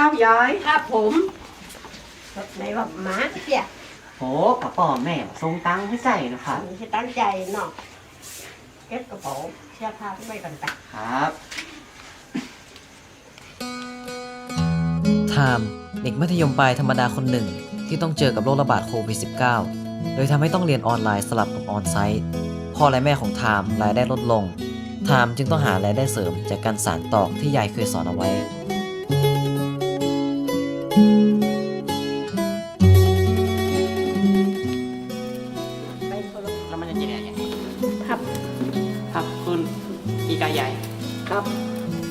สวัสดีครับยาย ครับผมในว่าหมาเสียโอ้กระป๋อแม่ทรงตังค์ให้ใส่นะครับไม่ใช่ตั้งใจเนาะเก็บกระเป๋าเสื้อผ้าไว้กันไปครับ ไทม์เด็กมัธยมปลายธรรมดาคนหนึ่ง ที่ต้องเจอกับโรคระบาดโควิด -19 โดยทำให้ต้องเรียนออนไลน์สลับกับออนไซต์พ่อและแม่ของไทม์รายได้ลดลงไทม์จึงต้องหารายได้เสริมจากการสานต่อที่ยายเคยสอนเอาไว้ไปคนละ แล้วมันจะเจริญยังไงครับ ครับคุณอีกายายครับ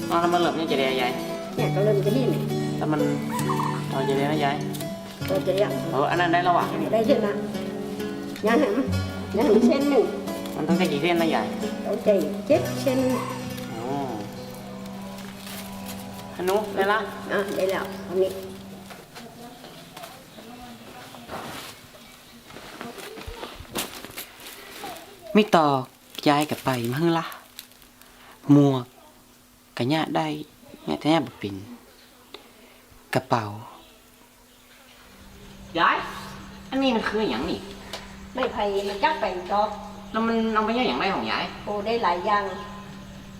อ๋อแล้วมันเหลือมันจะเจริญยายเนี่ยก็เริ่มจะนี่นี่แล้วมันเอาเจริญนะยายเราจะเรียกเอออันนั้นได้ระหว่างได้เช่นนะยังเห็นยังเห็นเส้นหนึ่งมันต้องใช้กี่เส้นนะยายเราใจเจ็ดเส้นอ๋อฮันนุได้ละอะได้แล้วอันนี้ ไม่ต่อยายกับไปมั้งละมัวกะญะได้ญะแต่ญะบ่เป็นกระเป๋ายายอันนี้มันคืออย่างนี่ไม่ไผ่มันจักแป่งจอกแล้วมันเอาไปย่างอย่างไรของยายโอ้ได้หลายอย่าง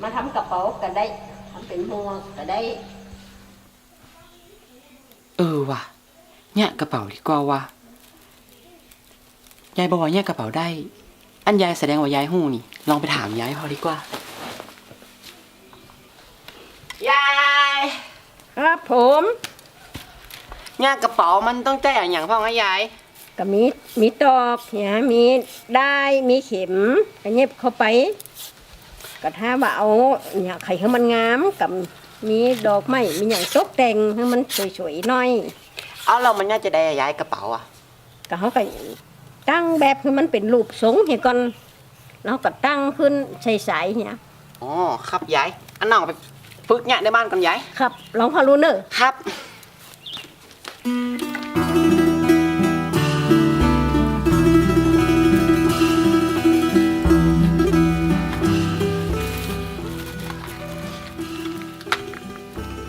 มาทำกระเป๋าก็ได้ทำเป็นหมวกก็ได้ เออว่ะเนี่ยกระเป๋าดีกว่าว่ะยายบอกว่าเนี่ยกระเป๋าได้ อันยายแสดงว่ายายหู้นี่ ลองไปถามยายพอดีกว่า ยายครับผมเนี่ยกระเป๋ามันต้องใจอย่างอย่างพ่อไงยาย ก็มีมีตอกเนี่ยมีได้มีเข็มก็เย็บเข้าไปก็ถ้าว่าเอาเนี่ยไข่ให้มันงามกับมีดอกไม้มีอย่างตกแต่งให้มันสวยๆหน่อย เอาเรามันน่าจะได้ยายกระเป๋าอะก็เขาก็ ตั้งแบบให้มันเป็นรูปทรงเหียก่อนแล้วก็ตั้งขึ้นใสๆเนี่ยอ๋อครับยายอันน้องไปฝึกเนี่ยในบ้านก่อนยายครับลองพอรู้เนอะครับ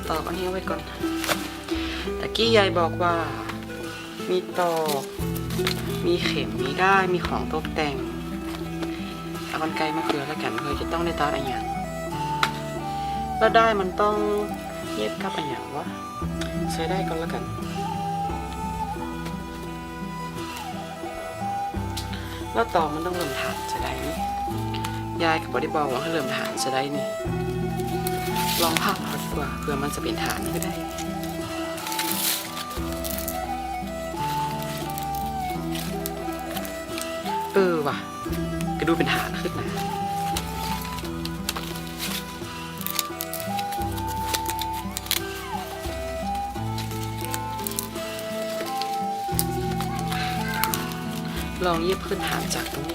ตอกอันนี้เอาไว้ก่อนตะกี้ยายบอกว่า มีตอก มีเข็มมีได้ายมีของตกแต่งเอากันไกลมาเกลือแล้วกันเพื่อจะต้องได้ตาอะไรอย่างแล้วได้มันต้องเย็บกับอะไรอย่างวะใช้ได้ก่อนแล้วกันแล้วต่อมันต้องเริ่มฐานจะได้นี่ยายกับบอดี้บอลว่าให้เริ่มฐานจะได้นี่ลองภาพเอดีกว่าเผื่อมันจะเป็นฐานก็ได้ เออว่ะก็ดูเป็นฐานขึ้นนะลองเย็บขึ้นฐานจากตรง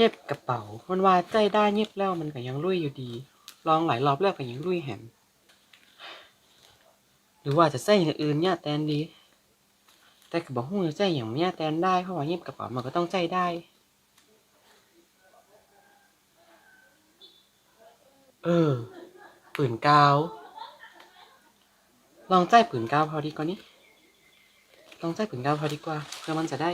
เย็บกระเป๋า มันว่าใจได้เย็บแล้วมันก็ยังรุ่ยอยู่ดี ลองหลายรอบแล้วก็ยังรุ่ยแหมหรือว่าจะใส่อย่างอื่นเนี่ยแตนดี แต่ก็บอกหูจะใจอย่างเนี่ยแตนได้เพราะว่าเย็บกระเป๋ามันก็ต้องใจได้ เออปืนกาว ลองใจปืนกาวพอดีกว่านี้ลองใจปืนกาวพอดีกว่าเพื่อมันจะได้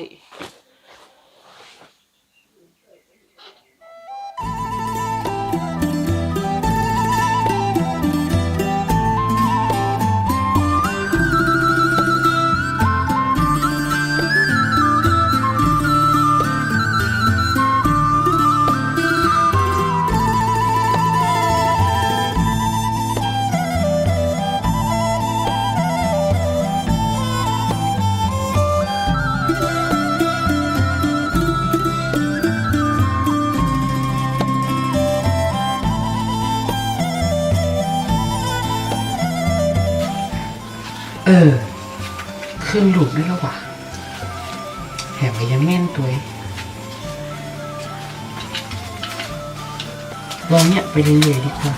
เออ ขึ้นลูกได้แล้วว่ะแหมยังแม่นตัวลองเนี่ยไปเรื่อยๆดีกว่า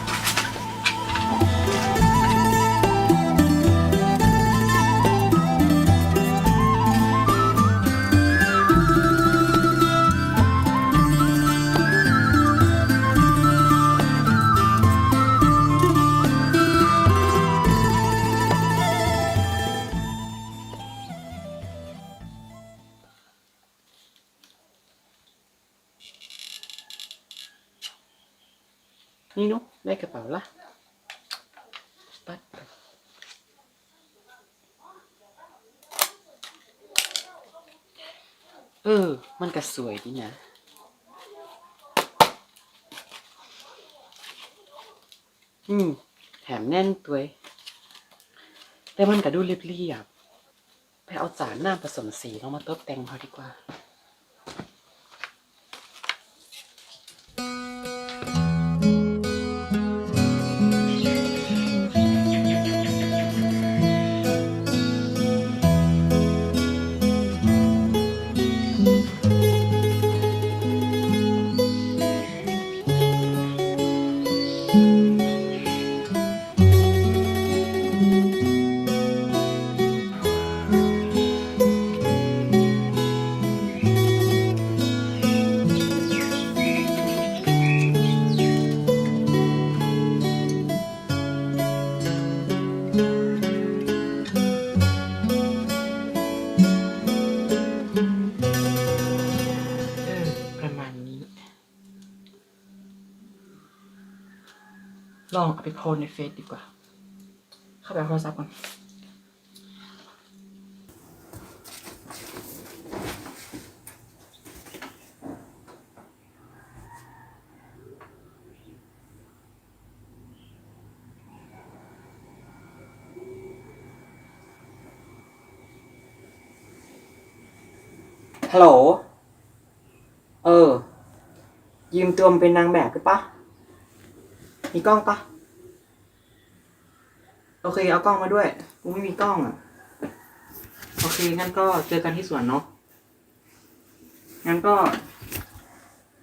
นี่นุ๊กระเป๋าละปัดเออ มันก็สวยดีนะอืม แถมแน่นตัวแต่มันก็ดูเรียบๆไปเอาจานหน้าผสมสีลงมาตบแต่งเขาดีกว่า ลองเอาไปโพสในเฟซดีกว่า เข้าไปโทรศัพท์ก่อนฮัลโหล เออ ยืมตัวมาเป็นนางแบบได้ปะ มีกล้องปะโอเค เอากล้องมาด้วย กูไม่มีกล้องอะ โอเค งั้นก็เจอกันที่สวนเนาะ งั้นก็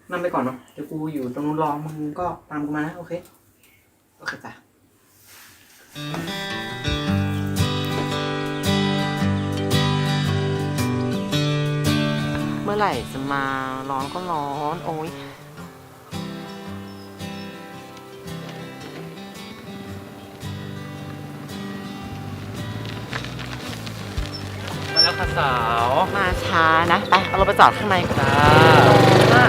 นั่งไปก่อนเนาะ เดี๋ยวกูอยู่ตรงนู้นรอ มึงก็ตามกูมานะ โอเค โอเคจ้ะเมื่อไหร่จะมาร้อนก็ร้อน โอ้ย แล้วค่ะสาวมาช้านะ ไป เอาเราไปจอดข้างในกันจ้า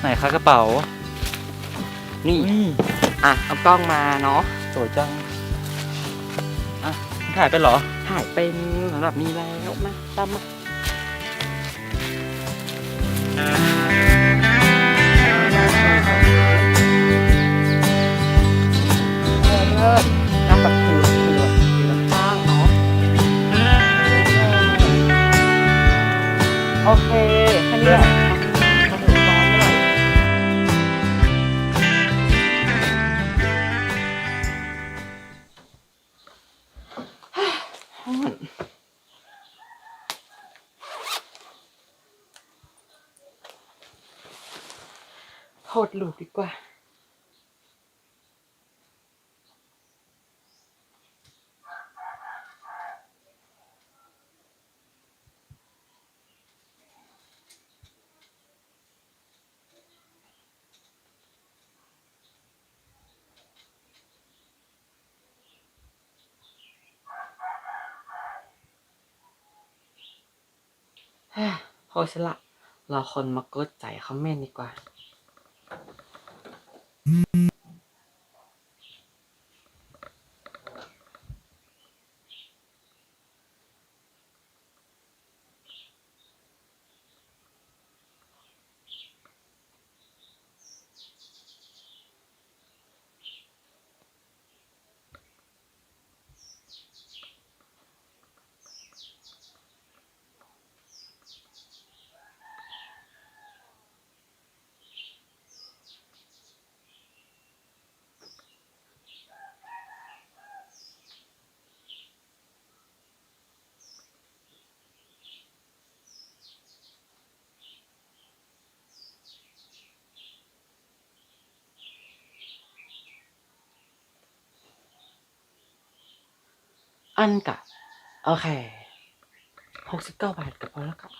ไหนคะกระเป๋า นี่นี่อะ เอากล้องมาเนาะสวยจัง อะมันถ่ายไปเหรอ ถ่ายเป็นสำหรับนี้แล้วมาตามมา เริ่มนั่งแบบคืออคือข้างเนาะโอเคแค่นี้แหละมาถึงตอนเมื่อไหร่ฮ้อนโหดลูกดี พอสละรอคนมากดใจเขาเม่นดีกว่า อันกะ โอเคหกสิบเก้าบาทกับพอแล้วกับ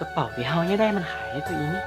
กระเป๋าที่เฮาเนี่ยได้มันขายให้ตัวอีนี่